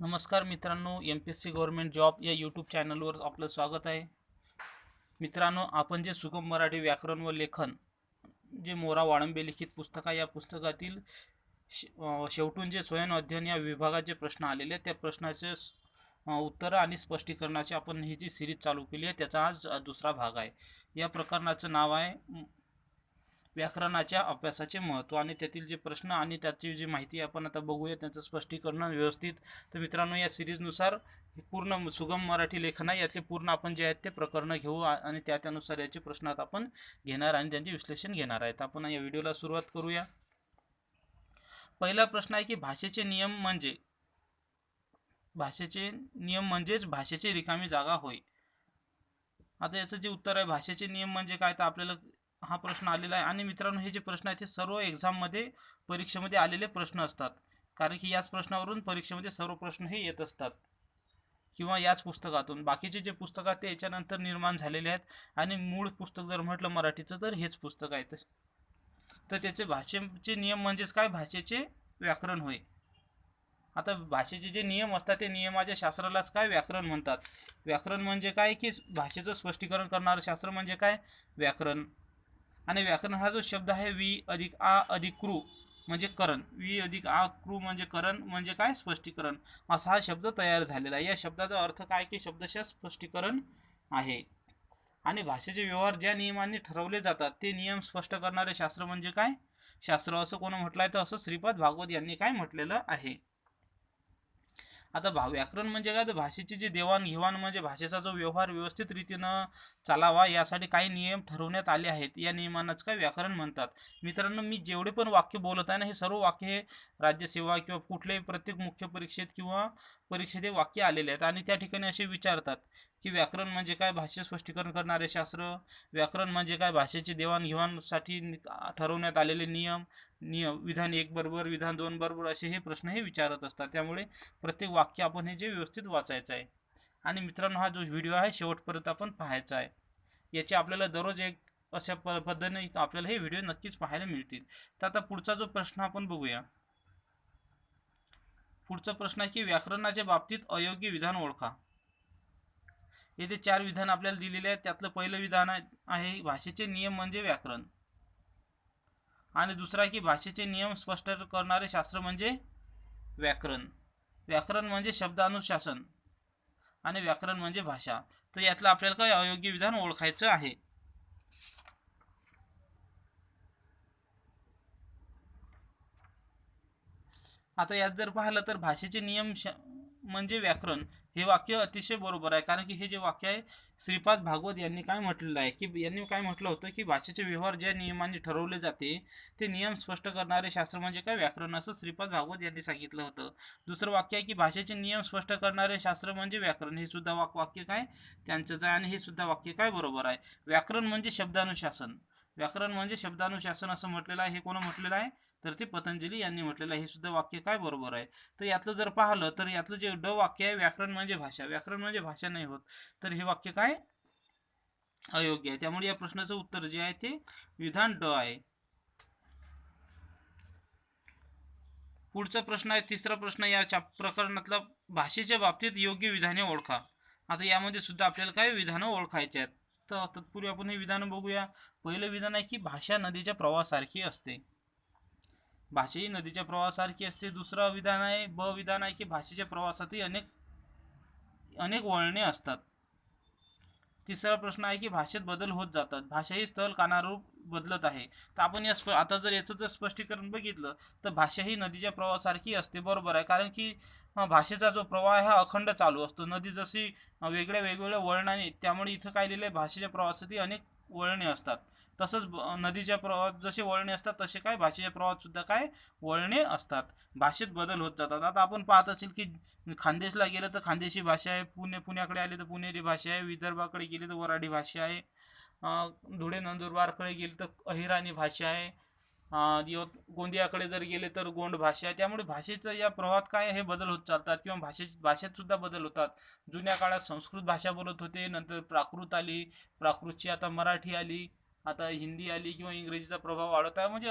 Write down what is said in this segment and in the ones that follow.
नमस्कार मित्रांनो M P S C government job या यूट्यूब चॅनलवर आपलं स्वागत आहे. मित्रांनो आपण जे सुगम मराठी व्याकरण व लेखन जे मोरा वाळंबे लिखित पुस्तक आहे या पुस्तकातील शे शेवटून जे स्वयं अध्ययन या विभागात जे प्रश्न आलेले आहेत त्या प्रश्नाचे उत्तरं आणि स्पष्टीकरणाची आपण ही जी सिरीज चालू केली आहे त्याचा आज दुसरा भाग आहे. या प्रकरणाचं नाव आहे व्याकरणाच्या अभ्यासाचे महत्त्व आणि त्यातील जे प्रश्न आणि त्याची जी माहिती आपण आता बघूया त्यांचं स्पष्टीकरण व्यवस्थित. तर मित्रांनो या सिरीजनुसार पूर्ण सुगम मराठी लेखन आहे. यातले पूर्ण आपण जे आहेत ते प्रकरणं घेऊ आणि त्या त्यानुसार याचे प्रश्न आता आपण घेणार आणि त्यांचे विश्लेषण घेणार आहेत. आपण या व्हिडिओला सुरुवात करूया. पहिला प्रश्न आहे की भाषेचे नियम म्हणजे भाषेचे नियम म्हणजेच भाषेची रिकामी जागा होय. आता याचं जे उत्तर आहे भाषेचे नियम म्हणजे काय? तर आपल्याला हा प्रश्न आलेला आहे. आणि मित्रांनो हे जे प्रश्न आहेत ते सर्व एक्झाममध्ये परीक्षेमध्ये आलेले प्रश्न असतात. कारण की याच प्रश्नावरून परीक्षेमध्ये सर्व प्रश्न हे येत असतात. किंवा याच पुस्तकातून. बाकीचे जे पुस्तकं आहेत ते याच्यानंतर निर्माण झालेले आहेत. आणि मूळ पुस्तक जर म्हटलं मराठीचं तर हेच पुस्तक आहे. तर त्याचे भाषेचे नियम म्हणजेच काय? भाषेचे व्याकरण होय. आता भाषेचे जे नियम असतात ते नियमाच्या शास्त्रालाच काय व्याकरण म्हणतात? व्याकरण म्हणजे काय? की भाषेचं स्पष्टीकरण करणारं शास्त्र म्हणजे काय? व्याकरण. आणि व्याकरण हा जो शब्द आहे वी अधिक आ अधिक क्रू म्हणजे करण. वी अधिक आ क्रू म्हणजे करण म्हणजे काय? स्पष्टीकरण. असा हा शब्द तयार झालेला आहे. या शब्दाचा अर्थ काय? की शब्दशः स्पष्टीकरण आहे. आणि भाषेचे व्यवहार ज्या नियमांनी ठरवले जातात ते नियम स्पष्ट करणारे शास्त्र म्हणजे काय? शास्त्र असं कोण म्हटलं आहे तर असं श्रीपाद भागवत यांनी काय म्हटलेलं आहे? आता भा व्याकरण म्हणजे काय? तर भाषेची जी देवाणघेवाण म्हणजे भाषेचा जो व्यवहार व्यवस्थित रीतीनं चालावा यासाठी काही नियम ठरवण्यात आले आहेत. या नियमांनाच काय व्याकरण म्हणतात? मित्रांनो मी जेवढे पण वाक्य बोलत आहे ना हे सर्व वाक्य हे राज्यसेवा किंवा कुठल्याही प्रत्येक मुख्य परीक्षेत किंवा परीक्षेत हे वाक्य आलेले आहेत आणि त्या ठिकाणी असे विचारतात. की व्याकरण म्हणजे काय? भाष्य स्पष्टीकरण करणारे शास्त्र. व्याकरण म्हणजे काय? भाषेची देवाणघेवाणसाठी ठरवण्यात आलेले नियम नियम विधान एक बरोबर विधान दोन बरोबर असे हे प्रश्न हे विचारत असतात. त्यामुळे प्रत्येक वाक्य आपण हे जे व्यवस्थित वाचायचं आहे. आणि मित्रांनो हा जो व्हिडिओ आहे शेवटपर्यंत आपण पाहायचा आहे. याचे आपल्याला दररोज एक अशा प पद्धतीने आपल्याला हे व्हिडिओ नक्कीच पाहायला मिळतील. तर आता पुढचा जो प्रश्न आपण बघूया. पुढचा प्रश्न आहे की व्याकरणाच्या बाबतीत अयोग्य विधान ओळखा. येथे चार विधान आपल्याला दिलेले आहेत. त्यातलं पहिलं विधान आहे- भाषेचे नियम म्हणजे व्याकरण. आणि दुसरा आहे की भाषेचे नियम स्पष्ट करणारे शास्त्र म्हणजे व्याकरण. व्याकरण म्हणजे शब्दानुशासन आणि व्याकरण म्हणजे भाषा. तर यातलं आपल्याला काय अयोग्य विधान ओळखायचं आहे? आता यात जर पाहिलं तर भाषेचे नियम श म्हणजे व्याकरण हे वाक्य अतिशय बरोबर आहे. कारण की हे जे वाक्य आहे श्रीपाद भागवत यांनी काय म्हटलेलं आहे? की यांनी काय म्हटलं होतं की भाषेचे व्यवहार ज्या नियमांनी ठरवले जाते ते नियम स्पष्ट करणारे शास्त्र म्हणजे काय व्याकरण? असं श्रीपाद भागवत यांनी सांगितलं होतं. दुसरं वाक्य आहे की भाषेचे नियम स्पष्ट करणारे शास्त्र म्हणजे व्याकरण. हे सुद्धा वाक वाक्य काय? त्यांचंच आहे आणि हे सुद्धा वाक्य काय बरोबर आहे? व्याकरण म्हणजे शब्दानुशासन. व्याकरण म्हणजे शब्दानुशासन असं म्हटलेलं आहे हे कोण म्हटलेलं आहे? तर ते पतंजली यांनी म्हटलेलं आहे. हे सुद्धा वाक्य काय बरोबर आहे? तर यातलं जर पाहिलं तर यातलं जे ड वाक्य आहे व्याकरण म्हणजे भाषा. व्याकरण म्हणजे भाषा नाही होत. तर हे वाक्य काय? अयोग्य आहे. त्यामुळे या प्रश्नाचं उत्तर जे आहे ते विधान ड आहे. पुढचा प्रश्न आहे तिसरा प्रश्न या प्रकरणातला भाषेच्या बाबतीत योग्य विधाने ओळखा. आता यामध्ये सुद्धा आपल्याला काय विधानं ओळखायची आहेत? तर तत्पूर्वी आपण हे विधान बघूया. पहिलं विधान आहे की भाषा नदीच्या प्रवाहासारखी असते. भाषा ही नदीच्या प्रवाहासारखी असते. दुसरं विधान आहे ब विधान आहे की भाषेच्या प्रवासातही अनेक अनेक वळणे असतात. तिसरा प्रश्न आहे की भाषेत बदल होत जातात. भाषा ही स्थल कानारूप बदलत आहे. तर आपण या स्प आता जर याचं जर स्पष्टीकरण बघितलं तर भाषा ही नदीच्या प्रवाहासारखी असते बरोबर आहे. कारण की भाषेचा जो प्रवाह हा अखंड चालू असतो. नदी जशी वेगळ्या वेगवेगळ्या वळणाने त्यामुळे इथं काय लिहिलं आहे भाषेच्या प्रवासातही अनेक वळणे असतात. तसंच नदीच्या प्रवाहात जसे वळणे असतात तसे काय? भाषेच्या प्रवाहात सुद्धा काय? वळणे असतात. भाषेत बदल होत जातात. आता आपण पाहत असेल की खानदेशला गेलं तर खानदेशी भाषा आहे पुणे पुण्याकडे आले तर पुणेरी भाषा आहे विदर्भाकडे गेले तर वराडी भाषा आहे. धुळे नंदुरबारकडे गेले तर अहिराणी भाषा आहे. यवत गोंदियाकडे जर गेले तर गोंड भाषा आहे. त्यामुळे भाषेचं या प्रवाहात काय हे बदल होत चालतात किंवा भाषे भाषेत सुद्धा बदल होतात. जुन्या काळात संस्कृत भाषा बोलत होते. नंतर प्राकृत आली. प्राकृतची आता मराठी आली. आता हिंदी आली किंवा इंग्रजीचा प्रभाव वाढत आहे. म्हणजे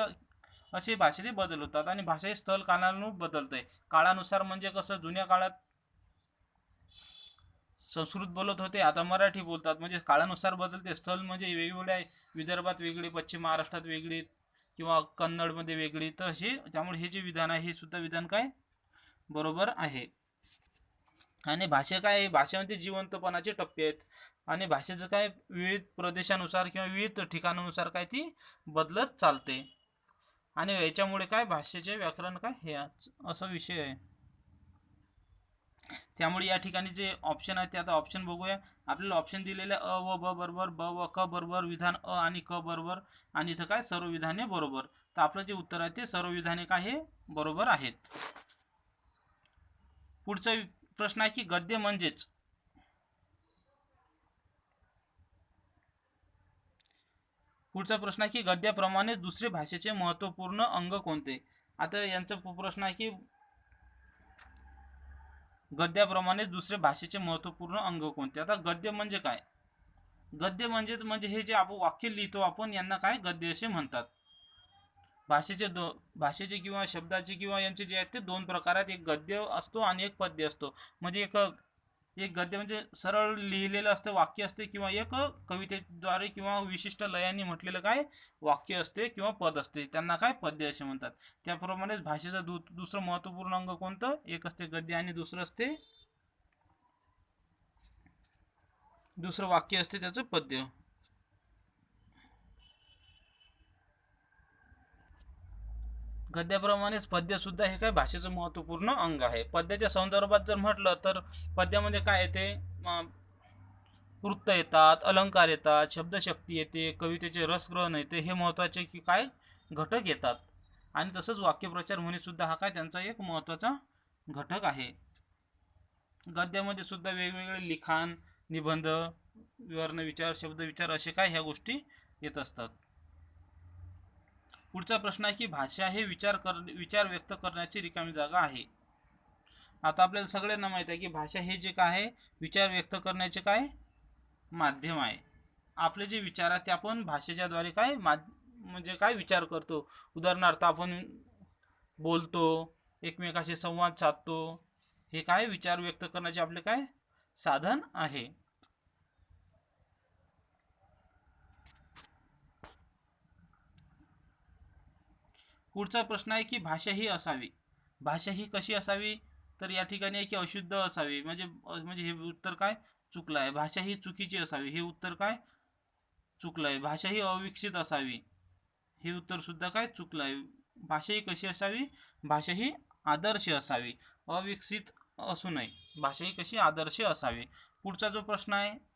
असे भाषेचे बदल होतात आणि भाषा स्थल कालानुरूप बदलत आहे काळानुसार म्हणजे कसं? जुन्या काळात संस्कृत बोलत होते आता मराठी बोलतात. म्हणजे काळानुसार बदलते. स्थल म्हणजे वेगवेगळ्या विदर्भात वेगळी पश्चिम महाराष्ट्रात वेगळी किंवा कन्नडमध्ये वेगळी. तर असे त्यामुळे हे जे विधान आहे हे सुद्धा विधान काय? बरोबर आहे. आणि भाषा काय? आहे भाषेमध्ये जिवंतपणाचे टप्पे आहेत. आणि भाषेचं काय? विविध प्रदेशानुसार किंवा विविध ठिकाणानुसार काय ती बदलत चालते. आणि याच्यामुळे काय? भाषेचे व्याकरण काय? हे आज- असा विषय आहे. त्यामुळे या ठिकाणी जे ऑप्शन आहे ते आता ऑप्शन बघूया. आपल्याला ऑप्शन दिलेले आहे, अ व ब बरोबर ब व क बरोबर विधान अ आणि क बरोबर आणि इथं काय? सर्व विधाने बरोबर. तर आपलं जे उत्तर आहे ते सर्व विधाने काय हे बरोबर आहेत. पुढचा प्रश्न आहे की गद्य म्हणजेच? पुढचा प्रश्न आहे की गद्याप्रमाणे दुसरे भाषेचे महत्त्वपूर्ण अंग कोणते? आता यांचा प्रश्न आहे की गद्याप्रमाणेच दुसरे भाषेचे महत्त्वपूर्ण अंग कोणते? आता गद्य म्हणजे काय? गद्य म्हणजे म्हणजे हे जे आपण वाक्य लिहितो आपण यांना काय गद्य असे म्हणतात? भाषेचे दो भाषेचे किंवा शब्दाचे किंवा यांचे जे आहेत ते दोन प्रकारात एक गद्य असतो आणि एक पद्य असतो. म्हणजे एक एक गद्य म्हणजे सरळ लिहिलेलं असतं वाक्य असते किंवा एक कवितेद्वारे किंवा विशिष्ट लयांनी म्हटलेलं काय? वाक्य असते किंवा पद असते. त्यांना काय? पद्य असे म्हणतात. त्याप्रमाणेच भाषेचं दु दुसरं महत्त्वपूर्ण अंग कोणतं? एक असते गद्य आणि दुसरं असते दुसरं वाक्य असते त्याचं पद्य. गद्याप्रमाणेच पद्य सुद्धा हे काय भाषेचं महत्त्वपूर्ण अंग आहे. पद्याच्या संदर्भात जर म्हटलं तर पद्यामध्ये काय येते? वृत्त येतात अलंकार येतात शब्दशक्ती येते कवितेचे रसग्रहण येते हे महत्त्वाचे की काय? घटक येतात. आणि तसंच वाक्यप्रचार म्हणे सुद्धा हा काय त्यांचा एक महत्त्वाचा घटक आहे. गद्यामध्ये सुद्धा वेगवेगळे लिखाण निबंध विवरण विचार शब्द विचार असे काय ह्या गोष्टी येत असतात. पुढचा प्रश्न आहे की भाषा हे विचार कर विचार व्यक्त करण्याची रिकामी जागा आहे. आता आपल्याला सगळ्यांना माहीत आहे की भाषा हे जे काय आहे विचार व्यक्त करण्याचे काय माध्यम आहे. आपले जे विचार आहेत ते आपण भाषेच्याद्वारे काय मा म्हणजे काय विचार करतो? उदाहरणार्थ आपण बोलतो एकमेकाशी संवाद साधतो हे काय विचार व्यक्त करण्याचे आपले काय साधन आहे. पुढचा प्रश्न आहे की भाषा ही असावी. भाषा ही कशी असावी? तर या ठिकाणी आहे की अशुद्ध असावी. म्हणजे म्हणजे हे उत्तर काय? चुकलं आहे. भाषा ही चुकीची असावी. हे उत्तर काय? चुकलं आहे. भाषा ही अविकसित असावी. हे उत्तर सुद्धा काय? चुकलं आहे. भाषा ही कशी असावी? भाषा ही आदर्श असावी. अविकसित असू नये. भाषा ही कशी आदर्श असावी? पुढचा जो प्रश्न आहे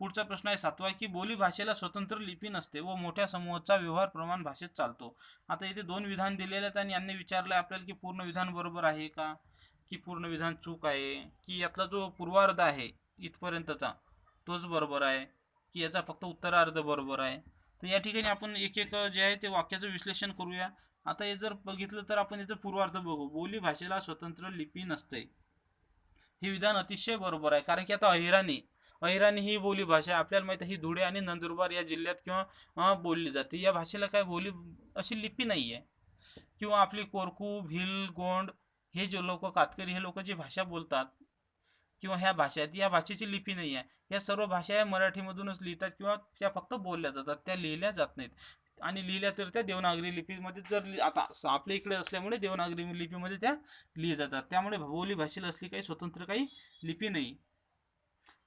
पुढचा प्रश्न आहे सातवा की बोली भाषेला स्वतंत्र लिपी नसते व मोठ्या समूहाचा व्यवहार प्रमाण भाषेत चालतो. आता इथे दोन विधान दिलेले आहेत आणि यांनी विचारलं आपल्याला की पूर्ण विधान बरोबर आहे का? की पूर्ण विधान चूक आहे? की यातला जो पूर्वार्ध आहे इथपर्यंतचा तोच बरोबर आहे? की याचा फक्त उत्तरार्ध बरोबर आहे? तर या ठिकाणी आपण एक एक जे आहे ते वाक्याचं विश्लेषण करूया. आता हे जर बघितलं तर आपण याचं पूर्वार्ध बघू. बोली भाषेला स्वतंत्र लिपी नसते. हे विधान अतिशय बरोबर आहे. कारण की आता अहिराणी अहिराणी ही बोली भाषा आपल्याला माहिती आहे ही धुळे आणि नंदुरबार या जिल्ह्यात किंवा बोलली जाते. या भाषेला काय बोली अशी लिपी नाही आहे किंवा आपली कोरकू भिल गोंड हे जे लोक कातकरी हे लोक जी भाषा बोलतात किंवा ह्या भाषा आहेत या भाषेची लिपी नाही आहे या सर्व भाषा या मराठीमधूनच लिहितात किंवा त्या फक्त बोलल्या जातात त्या लिहिल्या जात नाहीत. आणि लिहिल्या तर त्या देवनागरी लिपीमध्ये जर लि- आता आपल्या इकडे असल्यामुळे देवनागरी लिपीमध्ये त्या लिहिल्या जातात. त्यामुळे बोली भाषेला असली काही स्वतंत्र काही लिपी नाही.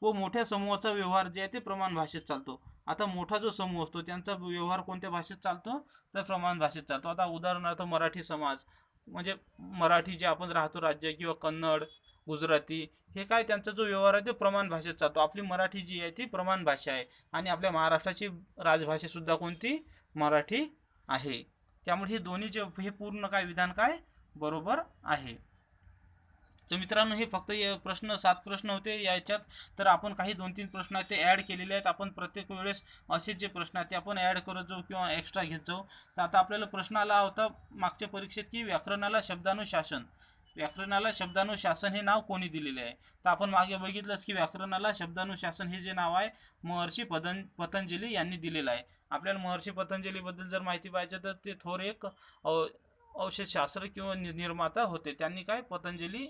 व मोठ्या समूहाचा व्यवहार जे आहे ते प्रमाण भाषेत चालतो. आता मोठा जो समूह असतो त्यांचा व्यवहार कोणत्या भाषेत चालतो? तर प्रमाण भाषेत चालतो. आता उदाहरणार्थ मराठी समाज म्हणजे मराठी जे आपण राहतो राज्य किंवा कन्नड गुजराती हे काय त्यांचा जो व्यवहार आहे ते प्रमाण भाषेत चालतो. आपली मराठी जी आहे ती प्रमाण भाषा आहे. आणि आपल्या महाराष्ट्राची राजभाषासुद्धा कोणती? मराठी आहे. त्यामुळे हे दोन्ही जे हे पूर्ण काय विधान काय? बरोबर आहे. तर मित्रांनो हे फक्त प्रश्न सात प्रश्न होते याच्यात. तर आपण काही दोन तीन प्रश्न आहेत ते ॲड केलेले आहेत. आपण प्रत्येक वेळेस असे जे प्रश्न आहेत ते आपण ॲड करत जाऊ किंवा एक्स्ट्रा घेत जाऊ. तर आता आपल्याला प्रश्न आला होता मागच्या परीक्षेत की व्याकरणाला शब्दानुशासन. व्याकरणाला शब्दानुशासन हे नाव कोणी दिलेले आहे? तर आपण मागे बघितलंच की व्याकरणाला शब्दानुशासन हे जे नाव आहे महर्षी पतन पतंजली यांनी दिलेलं आहे. आपल्याला महर्षी पतंजलीबद्दल जर माहिती पाहिजे तर ते थोर एक औषधशास्त्र किंवा नि निर्माता होते. त्यांनी काय? पतंजली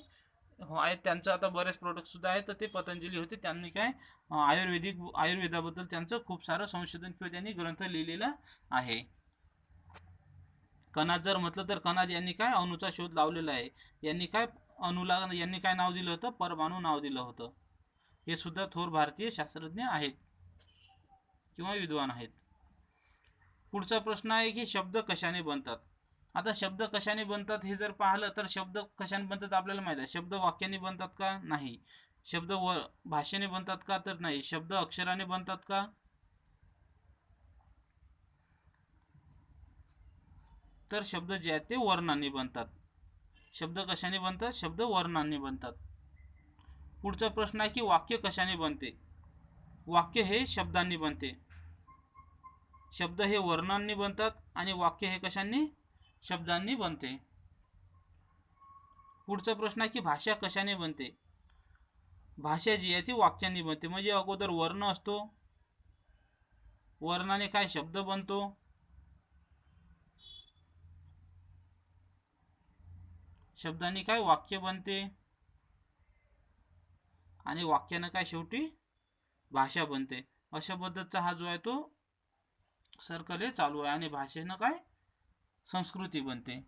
हो आहेत. त्यांचं आता बरेच प्रोडक्ट सुद्धा आहेत. तर ते पतंजली होते. त्यांनी काय आयुर्वेदिक आयुर्वेदाबद्दल त्यांचं खूप सारं संशोधन किंवा त्यांनी ग्रंथ लिहिलेला आहे. कनाद जर म्हटलं तर कनाद यांनी काय अणूचा शोध लावलेला आहे. यांनी काय अणूला यांनी काय नाव दिलं होतं? परमाणू नाव दिलं होतं. हे सुद्धा थोर भारतीय शास्त्रज्ञ आहेत. किंवा विद्वान आहेत. पुढचा प्रश्न आहे की शब्द कशाने बनतात? आता शब्द कशाने बनतात हे जर पाहिलं तर शब्द कशाने बनतात आपल्याला माहीत आहे. शब्द वाक्याने बनतात का? नाही. शब्द व भाषेने बनतात का? तर नाही. शब्द अक्षराने बनतात का? तर शब्द जे आहेत ते वर्णांनी बनतात. शब्द कशाने बनतात? शब्द वर्णांनी बनतात. पुढचा प्रश्न आहे की वाक्य कशाने बनते? वाक्य हे शब्दांनी बनते. शब्द हे वर्णांनी बनतात आणि वाक्य हे कशांनी? शब्दांनी बनते. पुढचा प्रश्न आहे की भाषा कशाने बनते? भाषा जी आहे ती वाक्यांनी बनते. म्हणजे अगोदर वर्ण असतो. वर्णाने काय शब्द बनतो? शब्दांनी काय वाक्य बनते? आणि वाक्यानं काय शेवटी भाषा बनते. अशा पद्धतीचा हा जो आहे तो सर्कल हे चालू आहे. आणि भाषेनं काय संस्कृती बनते.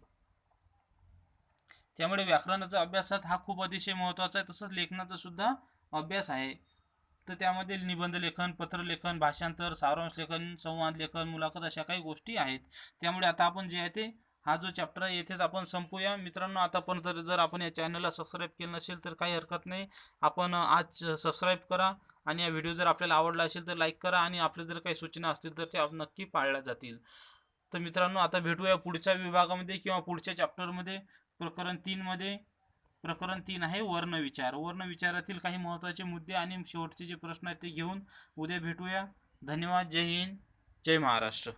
त्यामुळे व्याकरणाचा अभ्यासात हा खूप अतिशय महत्त्वाचा आहे. तसंच लेखनाचा सुद्धा अभ्यास आहे. तर त्यामध्ये निबंध लेखन पत्रलेखन भाषांतर सारांश लेखन संवाद लेखन मुलाखत अशा काही गोष्टी आहेत. त्यामुळे आता आपण जे आहे ते हा जो चॅप्टर आहे येथेच आपण संपूया. मित्रांनो आतापर्यंत जर आपण या चॅनलला सबस्क्राईब केलं नसेल तर काही हरकत नाही. आपण आज सबस्क्राईब करा आणि या व्हिडिओ जर आपल्याला आवडला असेल तर लाईक करा आणि आपल्या जर काही सूचना असतील तर त्या नक्की पाळल्या जातील. तर मित्रांनो आता भेटूया पुढच्या विभागामध्ये किंवा पुढच्या चॅप्टरमध्ये प्रकरण तीनमध्ये. प्रकरण तीन आहे वर्ण विचार वर्ण विचारातील काही महत्त्वाचे मुद्दे आणि शेवटचे जे प्रश्न आहेत ते घेऊन उद्या भेटूया. धन्यवाद. जय हिंद. जय महाराष्ट्र.